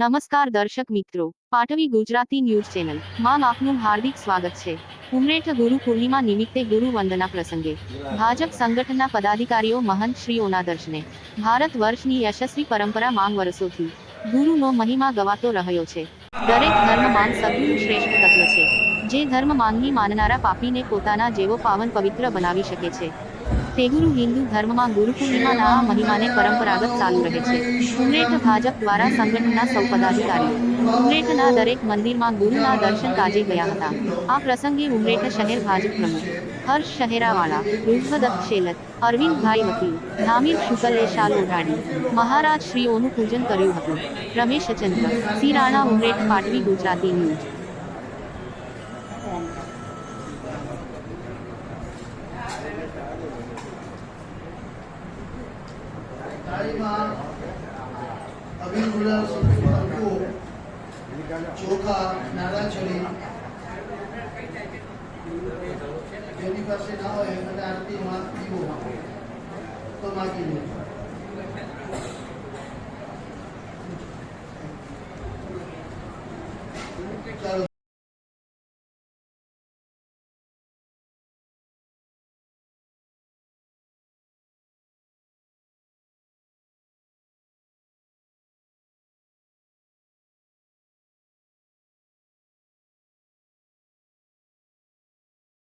નમસ્કાર દર્શક મિત્રો, પાટવી ગુજરાતી ન્યૂઝ ચેનલ. માં આપનું હાર્દિક સ્વાગત છે. ઉમરેઠ ગુરુ પૂર્ણિમા નિમિત્તે ગુરુ વંદના પ્રસંગે, ભાજપ સંગઠનના પદાધિકારીઓ મહંત શ્રીઓના દર્શને ભારત વર્ષની યશસ્વી પરંપરા માંગ વર્ષોથી ગુરુનો મહિમા ગવાતો રહ્યો છે. દરેક ધર્મ માન સત્યનું શ્રેષ્ઠ તત્વ છે. જે ધર્મ માનની માનનારા પાપીને પોતાના જેવો પાવન પવિત્ર બનાવી શકે છે. તે ગુરુ હિન્દુ ધર્મમાં ગુરુ પૂર્ણિમાના આ મહિમાને પરંપરાગત ચાલુ રહે છે. ઉમરેઠ ભાજપ દ્વારા સંગઠનના સૌ પદાધિકારીઓ ઉમરેઠના દરેક મંદિરમાં ગુરુના દર્શન કાજે ગયા હતા. આ પ્રસંગે ઉમરેઠ શહેર ભાજપ પ્રમુખ હર્ષ શહેરાવાળા, રૂપદત્ત શેલત, અરવિંદભાઈ વકીલ, ધામીર શુકલે શાલ મહારાજ શ્રીઓનું પૂજન કર્યું હતું. રમેશ ચંદ્ર સિરાણા ઉમરેઠ પાટવી ગુજરાતી ન્યૂઝ. થાળીમાં અબીલ ગુલાલ કંકુ ચોખા નાળાચરી જેની પાસે ના હોય અને આરતીમાં પીવો તો માગી લે ચાલો